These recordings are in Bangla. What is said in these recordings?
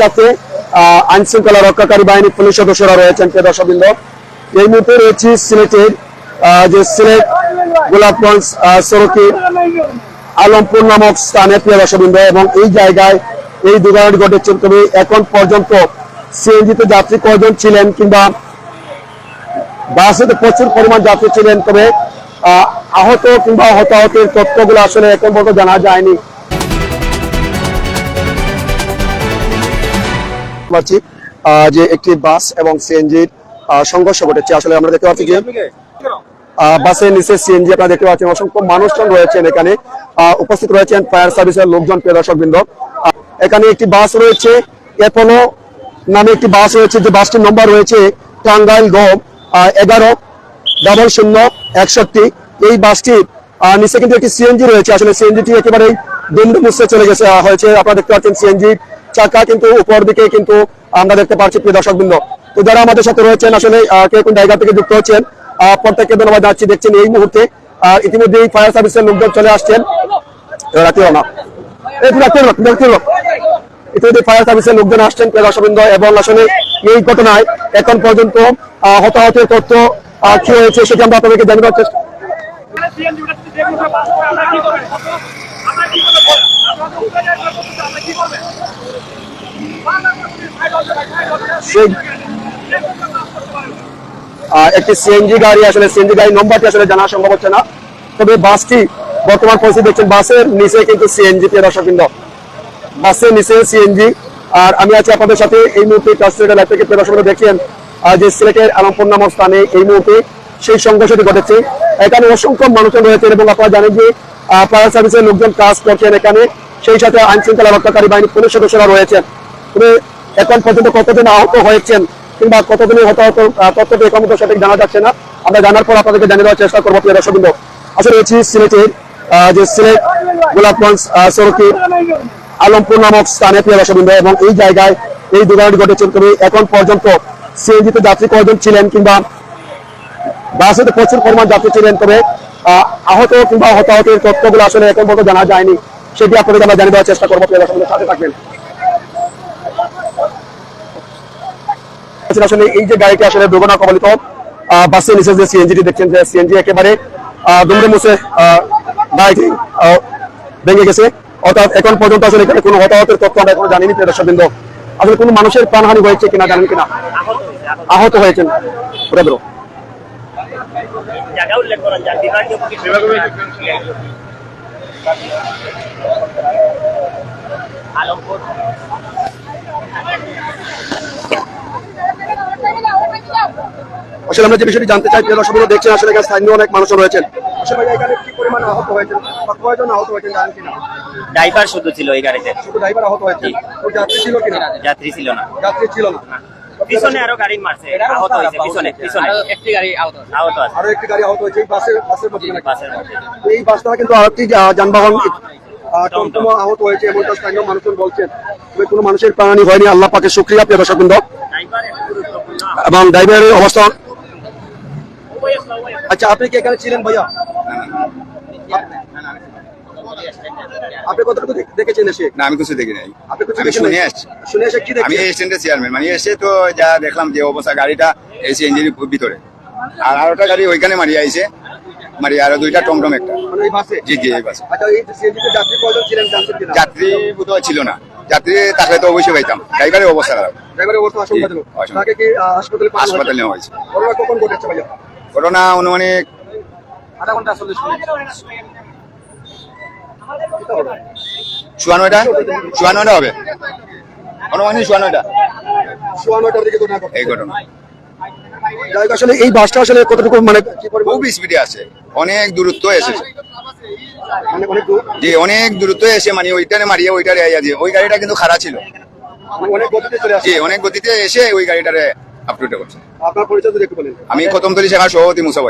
সাথে আইন শৃঙ্খলা রক্ষাকারী বাহিনী পুলিশ সদস্যরা রয়েছেন প্রিয় দর্শকবৃন্দ। এই মুহূর্তে রয়েছে সিলেটের যে সিলেট গোলাপগঞ্জ সড়কে আলমপুর নামক স্থানে প্রিয় দর্শকবৃন্দ, এবং এই জায়গায় এই দুর্ঘটনাটি ঘটেছে। তবে এখন পর্যন্ত সিএনজিতে যাত্রী কয়জন ছিলেন কিংবা বাসে তো প্রচুর পরিমাণ যাত্রী ছিলেন, তবে আহত কিংবা হতাহতের তথ্যগুলো আসলে এখন পর্যন্ত জানা যায়নি। পাচ্ছি যে একটি বাস এবং সিএনজির সংঘর্ষ ঘটেছে। আসলে আমরা দেখতে পাচ্ছি বাসের নিচে সিএনজি আপনারা দেখতে পাচ্ছেন, অসংখ্য মানুষজন রয়েছেন এখানে। উপস্থিত রয়েছেন ফায়ার সার্ভিসের লোকজন, প্রিয় দর্শকবৃন্দ। এখানে একটি বাস রয়েছে এপোলো নামে একটি বাস রয়েছে, যে বাসটির নম্বর রয়েছে টাঙ্গাইল গ এগারো ডাবল শূন্য একষট্টি। এই বাসটির নিচে কিন্তু একটি সিএনজি রয়েছে। আসলে সিএনজিটি একেবারেই দুমদুম মুছে চলে গেছে হয়েছে। আপনারা দেখতে পাচ্ছেন সিএনজি চাকা কিন্তু উপর দিকে কিন্তু আমরা দেখতে পাচ্ছি প্রিয় দর্শকবৃন্দ। তো যারা আমাদের সাথে রয়েছেন আসলে কে কোন জায়গা থেকে যুক্ত হচ্ছেন প্রত্যেককে ধন্যবাদ যাচ্ছি দেখছেন এই মুহূর্তে আহ, ইতিমধ্যে ফায়ার সার্ভিসের লোকজন চলে আসছেন। রাখতে ইতিমধ্যে ফায়ার সার্ভিসের আসছেন এবং আসলে এখন পর্যন্ত সেটি আমরা আপনাদেরকে দেওয়ার চেষ্টা একটি সিএনজি গাড়ি আসলে সিএনজি নম্বরটি আসলে জানা সম্ভব হচ্ছে না। তবে বাসটি বর্তমান পরিস্থিতি দেখছেন, বাসের নিচে কিন্তু সিএনজি প্রিয় বাসের নিচে সিএনজি আর আমি আছি আপনাদের সাথে এই মুহূর্তে লাইভ থেকে। দেখছেন যে সিলেটের আলমপুর নামক স্থানে এই মুহূর্তে সেই সংঘর্ষটি ঘটেছে। এখানে অসংখ্য মানুষজন রয়েছেন এবং আপনারা জানেন যে ফায়ার সার্ভিসের লোকজন কাজ করছেন এখানে। সেই সাথে আইন শৃঙ্খলা রক্ষাকারী বাহিনী পুলিশ সদস্যরা রয়েছেন। তবে এখন পর্যন্ত কতজন আহত হয়েছেন কিংবা কতদিনের হতাহত তথ্যটি এখন পর্যন্ত সঠিক জানা যাচ্ছে না। আমরা জানার পর আপনাদেরকে জানিয়ে দেওয়ার চেষ্টা করব, প্রিয় দর্শকবৃন্দ। আসলে রয়েছি সিলেটের যে সিলেট গোলাপগঞ্জ সড়কে আলমপুর নামক স্থানে, প্রিয় দর্শকবৃন্দ, এবং এই জায়গায় এই দুর্ঘটনাটি ঘটেছে। তবে এখন পর্যন্ত সিএনজিতে যাত্রী কয়জন ছিলেন কিংবা বাসে প্রচুর পরিমাণ যাত্রী ছিলেন তবে আহত কিংবা হতাহতের তথ্যগুলো আসলে এখন পর্যন্ত জানা যায়নি। সেটি আপনাদেরকে আমরা জানিয়ে দেওয়ার চেষ্টা করব। দর্শকবৃন্দ সাথে থাকবেন। আসলে আসলে এই যে গাড়িটি আসলে দুর্ঘটনা কবলিত বাসের নিচে যে সিএনজিটি দেখছেন, যে সিএনজি একেবারে দুমড়ে মুছে গাড়িটি ভেঙে গেছে। অর্থাৎ এখন পর্যন্ত আসলে এখানে কোনো হতাহতের তথ্য আমরা এখনও জানিনি, প্রিয় দর্শকবৃন্দ। আসলে কোনো মানুষের প্রাণহানি হয়েছে কিনা জানেন কিনা? আহত হয়েছেন। জায়গা উল্লেখ করা যাক। বিভাগীয় আলমপুর। আসলে আমরা যে বিষয়টি জানতে চাই প্রিয় দর্শকবৃন্দ দেখছেন আসলে এখানে স্থানীয় অনেক মানুষ রয়েছেন। আসলে এখানে কি পরিমাণ আহত হয়েছেন? বা কয়জন আহত হয়েছেন জানেন কিনা? ড্রাইভার শুধু ছিল এই গাড়িতে। শুধু ড্রাইভার আহত হয়েছে যাত্রী ছিল কিনা? যাত্রী ছিল না। যাত্রী ছিল না। পিছনে আরও গাড়ি মারছে আহত হয়েছে পিছনে পিছনে। একটি গাড়ি আহত আহত আছে। আরও একটি গাড়ি আহত হয়েছে এই বাসের বাসের মধ্যে? বাসের মধ্যে। এই বাসটা কিন্তু আরেকটি আহ, যানবাহন টমটম আহত হয়েছে এমনটা স্থানীয় মানুষজন বলছেন। তবে কোনো মানুষের প্রাণী হয়নি আল্লাহ পাকে শুক্রিয়া প্রিয় দর্শকবৃন্দ। এবং ড্রাইভারের অবস্থা আচ্ছা আপনি কি এখানে ছিলেন ভাইয়া? আপনি কতটুকু দেখেছেন এসে? না আমি কিছু দেখি নাই। আমি শুনে আসছি। শুনে এসে কি আমি স্ট্যান্ডের চেয়ারম্যান মানে এসে তো যা দেখলাম যে অবস্থা গাড়িটা এসে ইঞ্জিনের ভিতরে। আর আরোটা গাড়ি ওইখানে মারিয়ে আইছে। মারি আর দুইটা টমটম একটা। মানে জি জি এই বাসে। আচ্ছা যাত্রী বোধহয় ছিল না। যাত্রী থাকলে তো অবশ্যই পাইতাম। ড্রাইভারের অবস্থা খারাপ। ড্রাইভারের অবস্থা আশঙ্কাজনক তাকে কি হাসপাতালে হাসপাতালে নেওয়া হয়েছে। ঘটনা কখন ঘটেছে ভাইয়া? ঘটনা অনুমানিক আধা ঘণ্টা চল্লিশ মিনিট। চুয়ান্নটা চুয়ান্নটা হবে? অনুমানিক চুয়ান্নটা চুয়ান্নটার দিকে এই ঘটনা। আসলে এই বাসটা আসলে কতটুকু মানে খুব স্পিডে আছে অনেক দূরত্ব এসেছে। মানে অনেক দূর? যে অনেক দূরত্ব এসে মানে ওইটারে মারিয়ে ওইটারে আইয়া দিয়ে ওই গাড়িটা কিন্তু খারাপ ছিল। মানে গতিতে জি অনেক গতিতে এসে ওই গাড়িটারে আপলোড করছে। আপনার পরিচয় আমি কদমতলি শাখার সভাপতি মুসা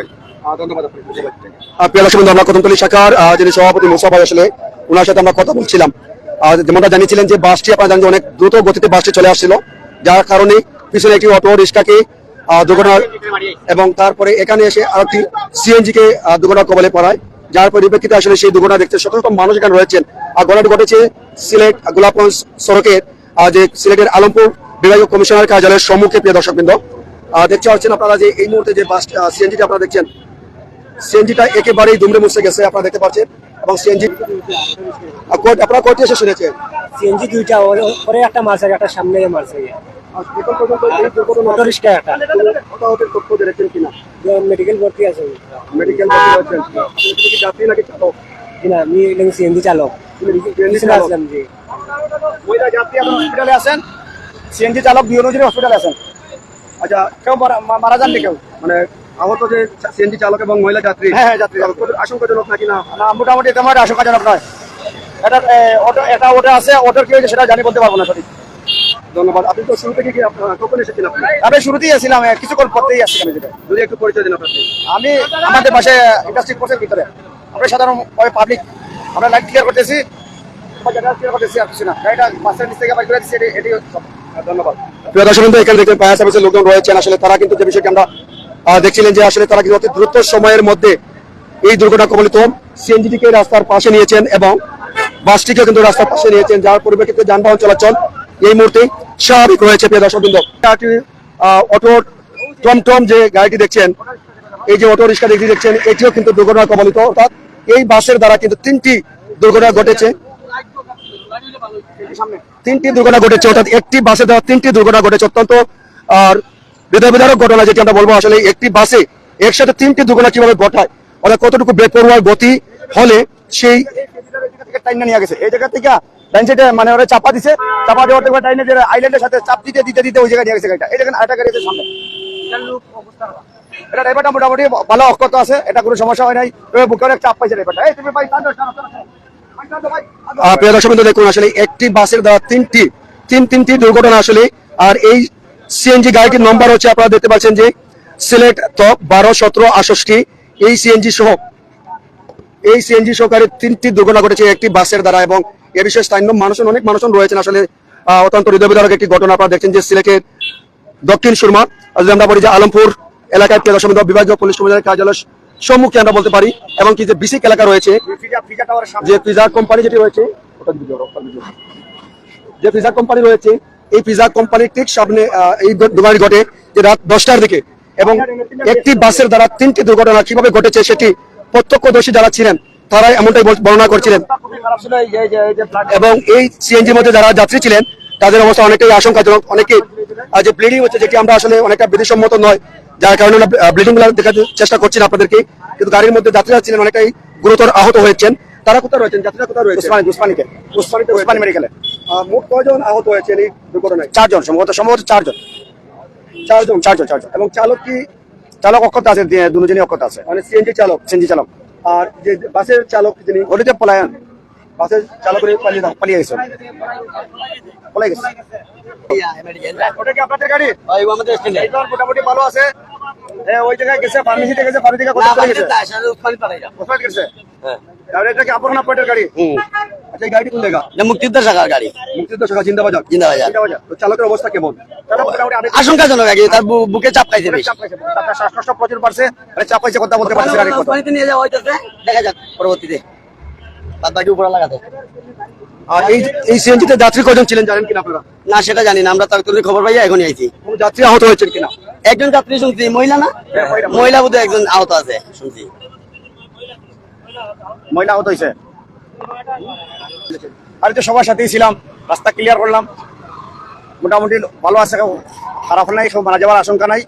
আমরা কদমতলী শাখার যিনি সভাপতি আসলে ওনার সাথে আমরা কথা বলছিলাম। যেমনটা জানিয়েছিলেন যে বাসটি জানেন অনেক দ্রুত গতিতে বাসটি চলে আসছিল যার কারণে পিছনে একটি অটো রিক্সাকে দুর্ঘটনা এবং তারপরে এখানে এসে আরেকটি সিএনজি কে আহ, দুর্ঘটনা কবলে পড়ায়। যার পরিপ্রেক্ষিতে আসলে সেই দুর্ঘটনা দেখতে শত মানুষ এখানে রয়েছেন। আর ঘটনাটি ঘটেছে সিলেট গোলাপগঞ্জ সড়কের যে সিলেটের আলমপুর বিভাগীয় কমিশনার কার্যালয়ের সম্মুখে প্রিয় দর্শকবৃন্দ। দেখতে পাচ্ছেন আপনারা যে এই মুহূর্তে যে বাস সিএনজিটা আপনারা দেখছেন সিএনজিটা একেবারেই দুমড়ে মুছে গেছে আপনারা দেখতে পাচ্ছেন। এবং সিএনজি আপনারা কয়টি এসে শুনেছেন? সিএনজি দুইটা ওরে একটা মারছে একটা সামনে মারছে। অটো মেডিকেল ভর্তি আছে মেডিকেল নাকি চালক? না আমি সিএনজি চালক। পিছনে আসলাম জি মহিলা যাত্রী এখন হসপিটালে আছেন? সিএনজি চালক হসপিটালে আছেন? আচ্ছা কেউ মারা যাননি কেউ? মানে আহত যে সিএনজি চালক এবং মহিলা যাত্রী হ্যাঁ, হ্যাঁ, যাত্রী। আশঙ্কাজনক নাকি না? না মোটামুটি আশঙ্কাজনক নয়। এটা এটা ওটা আছে কি হয়েছে সেটা জানি বলতে পারব না সঠিক। ধন্যবাদ। আপনি তো শুরু থেকে কি কখন এসেছেন আপনি? আমি শুরুতেই আসছিলাম কিছুক্ষণ পরতেই আসছিলাম এই জায়গায়। যদি একটু পরিচয় দিন আপনাকে। আমি আমাদের পাশে ইন্ডাস্ট্রি কোর্সের ভিতরে। আমরা সাধারণ পাবলিক আমরা লাইট ক্লিয়ার করতেছি। ক্লিয়ার করতেছি আর কিছু না। গাড়িটা বাসের নিচ থেকে দিচ্ছি এটাই- এটাই ধন্যবাদ। প্রিয় দর্শক এখানে দেখতে ফায়ার সার্ভিসের লোকজন রয়েছেন। আসলে তারা কিন্তু যে বিষয়টি আমরা দেখছিলেন যে আসলে তারা অতি দ্রুত সময়ের মধ্যে এই দুর্ঘটনা কবলিত সিএনজিটিকে রাস্তার পাশে নিয়েছেন এবং বাসটিকে কিন্তু রাস্তার পাশে নিয়েছেন যার পরিপ্রেক্ষিতে যানবাহন চলাচল এই মুহূর্তে স্বাভাবিক রয়েছে প্রিয় দর্শক বৃন্দ একটি, আহ, অটো টমটম যে গাড়িটি দেখছেন এই যে অটো রিক্সা দেখতে দেখছেন এটিও কিন্তু দুর্ঘটনা কবলিত অর্থাৎ এই বাসের দ্বারা কিন্তু তিনটি দুর্ঘটনা ঘটেছে। তিনটি দুর্ঘটনা ঘটেছে অর্থাৎ একটি বাসে দ্বারা তিনটি দুর্ঘটনা ঘটেছে অত্যন্ত আর হৃদয় বিদারক ঘটনা যেটি আমরা বলব আসলে একটি বাসে একসাথে তিনটি দুর্ঘটনা কীভাবে ঘটায় অর্থাৎ কতটুকু বেপরোয়া গতি হলে সেই থেকে টাইনা নিয়ে গেছে। এই জায়গা থেকে ডাইন সাইডে মানে ওরা চাপা দিছে চাপা দেওয়ার থেকে যে আইল্যান্ডের সাথে চাপ দিতে দিতে দিতে ওই জায়গায় নিয়ে গেছে গাড়িটা। এই দেখেন আরেকটা গাড়ি আছে সামনে। এটা ড্রাইভারটা মোটামুটি ভালো অক্ষত আছে এটা কোনো সমস্যা হয় নাই। বুকে অনেক চাপ পাইছে ড্রাইভারটা এই তুমি ভাই প্রিয় দর্শক দেখুন আসলে একটি বাসের দ্বারা তিনটি তিন তিনটি দুর্ঘটনা আসলে আর এই সিএনজি গাড়িটির নম্বর হচ্ছে, আপনারা দেখতে পাচ্ছেন যে সিলেট টপ বারো, সতেরো আষষ্টি এই সিএনজি সহ, এই সিএনজি সহকারে তিনটি দুর্ঘটনা ঘটেছে একটি বাসের দ্বারা এবং এ বিষয়ে স্থানীয় মানুষজন, অনেক মানুষজন রয়েছেন আসলে অত্যন্ত হৃদয় বিদারক একটি ঘটনা আপনারা দেখছেন যে সিলেটের দক্ষিণ সুরমা যদি আমরা বলি যে আলমপুর এলাকায় প্রিয় দর্শক বিভাগীয় পুলিশ কমিশনারের কার্যালয় সম্মুখে আমরা বলতে পারি এবং কি যে বিসিক এলাকা রয়েছে, যে পিজা কোম্পানি যেটি রয়েছে। যে পিজা কোম্পানি রয়েছে এই পিজা কোম্পানির ঠিক সামনে এই দুর্ঘটনা ঘটে যে রাত দশটার দিকে। এবং একটি বাসের দ্বারা তিনটি দুর্ঘটনা কীভাবে ঘটেছে সেটি প্রত্যক্ষদর্শী যারা ছিলেন তারাই এমনটাই বর্ণনা করছিলেন। এবং এই সিএনজির মধ্যে যারা যাত্রী ছিলেন তাদের অবস্থা অনেকটাই আশঙ্কাজনক। অনেকে যে ব্লিডিং হচ্ছে যেটি আমরা আসলে অনেকটা বিধিসম্মত নয় যার কারণে আমরা ব্লিডিংগুলো দেখাতে চেষ্টা করছি আপনাদেরকে। কিন্তু গাড়ির মধ্যে যাত্রীরা ছিলেন অনেকটাই গুরুতর আহত হয়েছেন। তারা কোথায় রয়েছেন? যাত্রীরা কোথায় রয়েছে উসমানী উসমানীতে। উসমানীতে উসমানী মেডিকেলে। মোট কয়জন আহত হয়েছেন এই দুর্ঘটনায়? চারজন সম্ভবত সম্ভবত চারজন। চারজন? চারজন চারজন। এবং চালক কি? চালক অক্ষত আছে দুজনই অক্ষত আছে। মানে সিএনজি চালক? সিএনজি চালক। আর যে বাসের চালক যিনি ওটিতে পলায়ন। বাসের চালক পালিয়ে যান। পালিয়ে গেছে। পলাই গেছে। ওটা কি আপনাদের গাড়ি? এইবার মোটামুটি ভালো আছে। এ, ওই জায়গায় গেছে ফার্মেসিতে গেছে ফার্মেসি থেকে কোথায় গেছে। গেছে? আর এটা কি আপনার আপনাদের গাড়ি? আচ্ছা এই গাড়িটি কোন জায়গা? মুক্তিযোদ্ধা শাখার গাড়ি। মুক্তিযুদ্ধ শাখা জিন্দাবাজার। জিন্দাবাজার। জিন্দাবাজার। তো চালকের অবস্থা কেমন? তাহলে মোটামুটি অনেক আশঙ্কাজনক আগে তার বুকে চাপ খাইছে বেশি। তার শ্বাসকষ্ট প্রচুর বাড়ছে। আর চাপ পাইছে কথা বলতে পারছে গাড়ির কথা নিয়ে যাওয়া হইতেছে। দেখা যাক পরবর্তীতে। বাদ বাকি উপরে লাগাতে। আর এই এই সিএনজিতে যাত্রী কজন ছিলেন জানেন কিনা আপনারা? না সেটা জানি না। আমরা তার খবর পাইয়া এখনই আইছি। যাত্রী আহত হয়েছেন কিনা? একজন যাত্রী শুনছি মহিলা না? মহিলা। বোধহয় একজন আহত আছে শুনছি। মহিলা আহত হয়েছে আর তো সবার সাথেই ছিলাম রাস্তা ক্লিয়ার করলাম। মোটামুটি ভালো আছে খারাপ নাই সব মারা যাওয়ার আশঙ্কা নাই।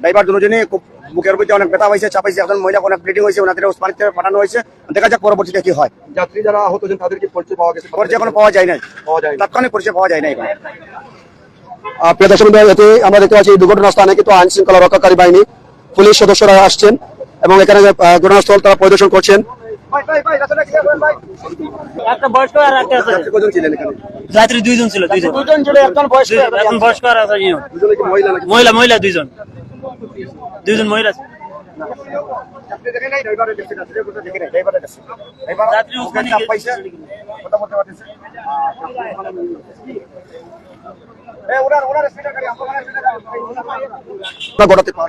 ড্রাইভার দুজনই খুব বুকের মধ্যে অনেক ব্যথা হয়েছে চাপাইছে এখন মহিলা অনেক ব্লিডিং হয়েছে ওনাদের উসমানিতে পাঠানো হয়েছে। দেখা যাক পরবর্তীতে কি হয়। যাত্রী যারা আহত হয়েছেন তাদেরকে পরিচয় পাওয়া গেছে? পরিচয় এখনও পাওয়া যায় নাই। পাওয়া যায় না। তাৎক্ষণিক পরিচয় পাওয়া যায় নাই এখন। প্রিয় দর্শক এতে আমরা দেখতে পাচ্ছি এই দুর্ঘটনা স্থানে কিন্তু আইন শৃঙ্খলা রক্ষাকারী বাহিনী পুলিশ সদস্যরা আসছেন এবং এখানে ঘটনাস্থল তারা পরিদর্শন করছেন। একটা বয়স্ক আর একটা আছে। যাত্রী কজন ছিলেন এখানে? রাত্রি দুইজন ছিল দুইজন। দুজন ছিল একজন বয়স্ক এখন বয়স্ক আর আছে। মহিলা মহিলা মহিলা দুইজন। দুইজন মহিলা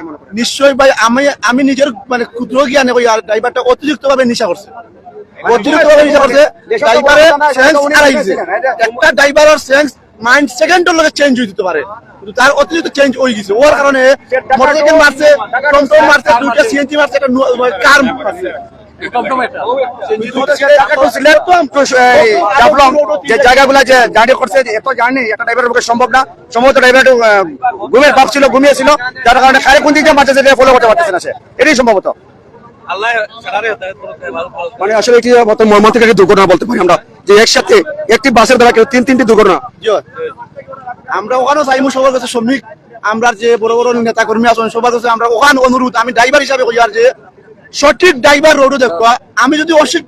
মনে নিশ্চয় ভাই আমি আমি নিজের মানে ক্ষুদ্র জ্ঞানে আর ড্রাইভারটা অতিরিক্ত ভাবে নেশা করছে। অতিরিক্ত ভাবে নেশা করছে। ড্রাইভারের সেন্স একটা ড্রাইভারের সেন্স মাইন্ড সেকেন্ডের লগে চেঞ্জ হয়ে যেতে পারে। কিন্তু তার অতিরিক্ত চেঞ্জ হয়ে গেছে। ওর কারণে মোটরসাইকেল মারছে টমটম মারছে দুইটা সিএনজি মারছে একটা কার মারছে। সিলেট তো এই জাফলং যে জায়গাগুলা যে জার্নি করছে এত জার্নি একটা ড্রাইভারের পক্ষে সম্ভব না। সম্ভবত ড্রাইভার একটু ঘুমের ভাব ছিল ঘুমিয়েছিল যার কারণে খারে কোন দিক সেটা ফলো করতে পারতেছে না সে। এটাই সম্ভবত। মানে আসলে মতো মর্মান্তিক একটি দুর্ঘটনা বলতে পারি আমরা যে একসাথে একটি বাসের দ্বারা কেউ তিন তিনটি দুর্ঘটনা। আমরা ওখানে চাইমু সবার কাছে শ্রমিক। আমরা যে বড় বড় নেতা কর্মী আছেন সবার কাছে আমরা ওখানে অনুরোধ আমি ড্রাইভার হিসাবে কই আর যে সঠিক ড্রাইভার রোডও দেখবা আমি যদি অসিক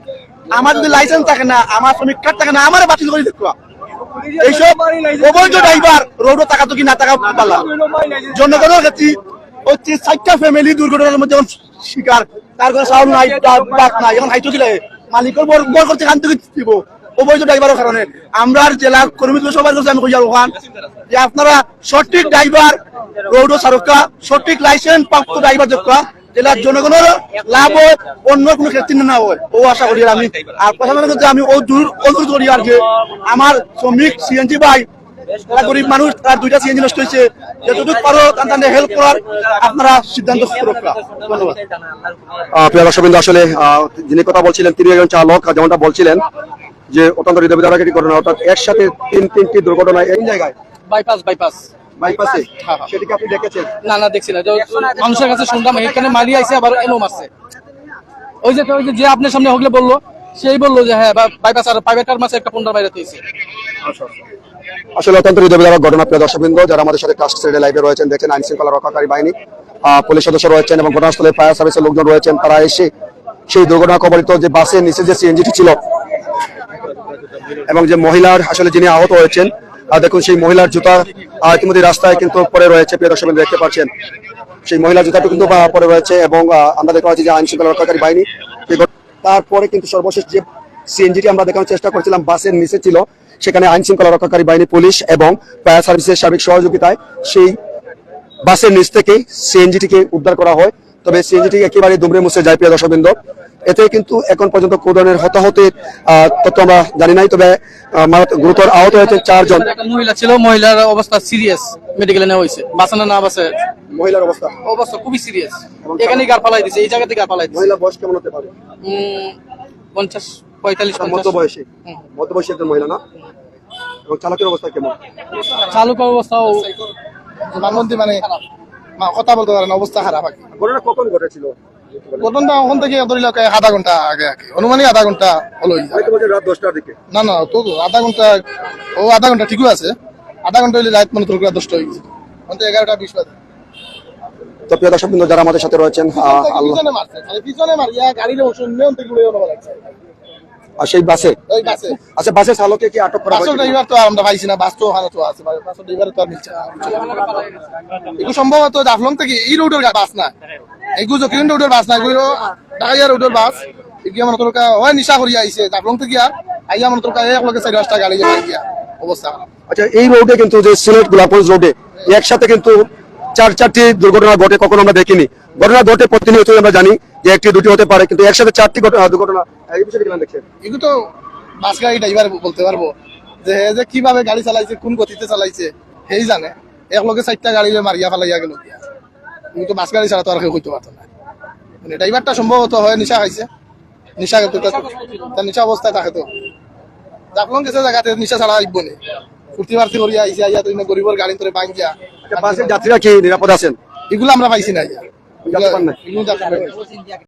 আমার যদি লাইসেন্স থাকে না আমার শ্রমিক কার্ড থাকে না আমার বাতিল করে দেখবা। এইসব অবৈধ ড্রাইভার রোডও টাকা তো কি না টাকা পালা। জনগণের ক্ষেত্রে হচ্ছে চারটা ফ্যামিলি দুর্ঘটনার মধ্যে শিকার। তার কোনো নাই বাদ নাই, এখন হাইতো দিলে মালিকের বর বর থেকে দিব। অবৈধ ড্রাইভারের কারণে। আমরা জেলা কর্মী সবার কাছে আমি যে আপনারা সঠিক ড্রাইভার রোড সারকা সঠিক লাইসেন্স প্রাপ্ত ড্রাইভার জেলার জনগণের লাভ হয়, অন্য কোনো ক্ষেত্রে না হয়। ও আশা করি আমি আর প্রশাসনের আমি ও দূর অনুরোধ করি আর যে আমার শ্রমিক সিএনজি ভাই তারা গরিব মানুষ তার দুইটা সিএনজি নষ্ট হয়েছে। যতটুকু পারো তাদের হেল্প করার আপনারা সিদ্ধান্ত ধন্যবাদ। প্রিয় দর্শকবৃন্দ আসলে যিনি কথা বলছিলেন তিনি একজন চালক যেমনটা বলছিলেন যে অত্যন্ত হৃদয়বিদারক একটি ঘটনা অর্থাৎ একসাথে তিন তিনটি দুর্ঘটনা এই জায়গায়। বাইপাস বাইপাস বাইপাসে সেটিকে আপনি দেখেছেন? না না দেখছি না। মানুষের কাছে শুনলাম এখানে মারিয়ে আইছে আবার এমও মারছে ওই যে ওই যে যে আপনার সামনে হগলে বলল সেই বলল যে হ্যাঁ বাইপাস আর প্রাইভেট কার মাসে একটা পনেরো বাইরে হয়েছে আসলে অত্যন্ত হৃদয়বিদারক ঘটনা, প্রিয় দর্শকবৃন্দ, যারা আমাদের সাথে কাস্ট সাইডে লাইভে রয়েছেন দেখেন আইন শৃঙ্খলা রক্ষাকারী বাহিনী পুলিশ সদস্য রয়েছেন এবং ঘটনাস্থলে ফায়ার সার্ভিসের লোকজন রয়েছেন, তারা এসে সেই দুর্ঘটনা কবলিত যে বাসের নিচে যে সিএনজিটি ছিল এবং যে মহিলার আসলে যিনি আহত হয়েছেন দেখুন সেই মহিলার জুতা ইতিমধ্যে রাস্তায় কিন্তু পড়ে রয়েছে, প্রিয় দর্শক দেখতে পাচ্ছেন। সেই মহিলার জুতাটা কিন্তু পড়ে রয়েছে এবং আমরা দেখতে পাচ্ছি যে আইন শৃঙ্খলা রক্ষাকারী বাহিনী তারপরে কিন্তু সর্বশেষ যে সিএনজিটি আমরা দেখানোর চেষ্টা করছিলাম, বাসের নিচে ছিল সেখানে আইন শৃঙ্খলা রক্ষাকারী বাহিনী পুলিশ এবং ফায়ার সার্ভিসের সার্বিক সহযোগিতায় সেই বাসের নিচ থেকে সিএনজিটিকে উদ্ধার করা হয়। তবে সিএনজিটি একেবারে দুমড়ে মুছে যায় প্রিয় দর্শকবৃন্দ। এতে কিন্তু এখন পর্যন্ত কোন ধরনের হতাহতের তথ্য আমরা জানি নাই। তবে গুরুতর আহত হয়েছে চারজন। মহিলা ছিল মহিলার অবস্থা সিরিয়াস মেডিকেলে নেওয়া হয়েছে। বাঁচানো না বাঁচে মহিলার অবস্থা? অবস্থা খুবই সিরিয়াস এখানে গার ফালাই দিছে এই জায়গাতে গার ফালাই দিছে। মহিলা বয়স কেমন হতে পারে? উম, পঞ্চাশ পঁয়তাল্লিশ মধ্য বয়সী মধ্য বয়সী একজন মহিলা না? এবং চালকের অবস্থা কেমন? চালুক অবস্থাও মানবন্তি মানে কথা বলতে পারে না অবস্থা খারাপ আর ঘটনা কখন ঘটেছিল? ঘটনাটা ওখান থেকে ধরিল আধা ঘণ্টা আগে আর কি। অনুমানিক আধা ঘণ্টা হলো রাত দশটার দিকে। না না তো আধা ঘণ্টা ও আধা ঘণ্টা ঠিকই আছে। আধা ঘণ্টা হইলে রাত মানে তোর দশটা হয়ে গেছে। এগারোটা বিশ বাজে। তো প্রিয় দর্শক যারা আমাদের সাথে রয়েছেন আল্লাহ পিছনে মারছে খালি পিছনে মারিয়া গাড়ির থেকে উড়ে লাগছে আর সেই বাসে? আচ্ছা বাসের চালককে কি আটক করা ড্রাইভার তো আমরা পাইছি না বাস তো ওখানে তো আছে বাসের ড্রাইভার তো আর নিচ্ছে এগুলো সম্ভবত জাফলং থেকে এই রোডের বাস না। এগুলো জকিন রোডের বাস না এগুলো ঢাকাইয়া রোডের বাস। এগুলো মনে তোর হয় নিশা করিয়া আইছে জাফলং থেকে আর আইয়া মনে তোর এক লগে চারি পাঁচটা গাড়ি গিয়া। অবস্থা আচ্ছা এই রোডে কিন্তু যে সিলেট গোলাপগঞ্জ রোডে একসাথে কিন্তু চার চারটি দুর্ঘটনা ঘটে কখনো আমরা দেখিনি। ঘটনা ঘটে প্রতিনিয়ত আমরা জানি যে একটি, দুটি হতে পারে, কিন্তু একসাথে চারটি ঘটনা- দুর্ঘটনা এই বিষয়টি দেখছেন? এগুলো তো বাস গাড়ি ড্রাইভার বলতে পারব। যে যে কীভাবে গাড়ি চালাইছে, কোন গতিতে চালাইছে, সেই জানে। এক লগে চারটা গাড়ি মারিয়া ফেলাইয়া গেল গিয়া। কিন্তু বাস গাড়ি ছাড়া তো আর কেউ হইতে না। মানে ড্রাইভারটা সম্ভবত হয় নিশা খাইছে। নিশা তার নিশা অবস্থায় থাকে তো। জাফলং গেছে জায়গাতে নিশা ছাড়া আইব নি। ফুর্তি ফার্তি করিয়া আইসে আইয়া তো গরিবর গাড়ি তোরে ভাঙ্গিয়া যা বাসের যাত্রীরা কি নিরাপদ আছেন? এগুলো আমরা পাইছি না।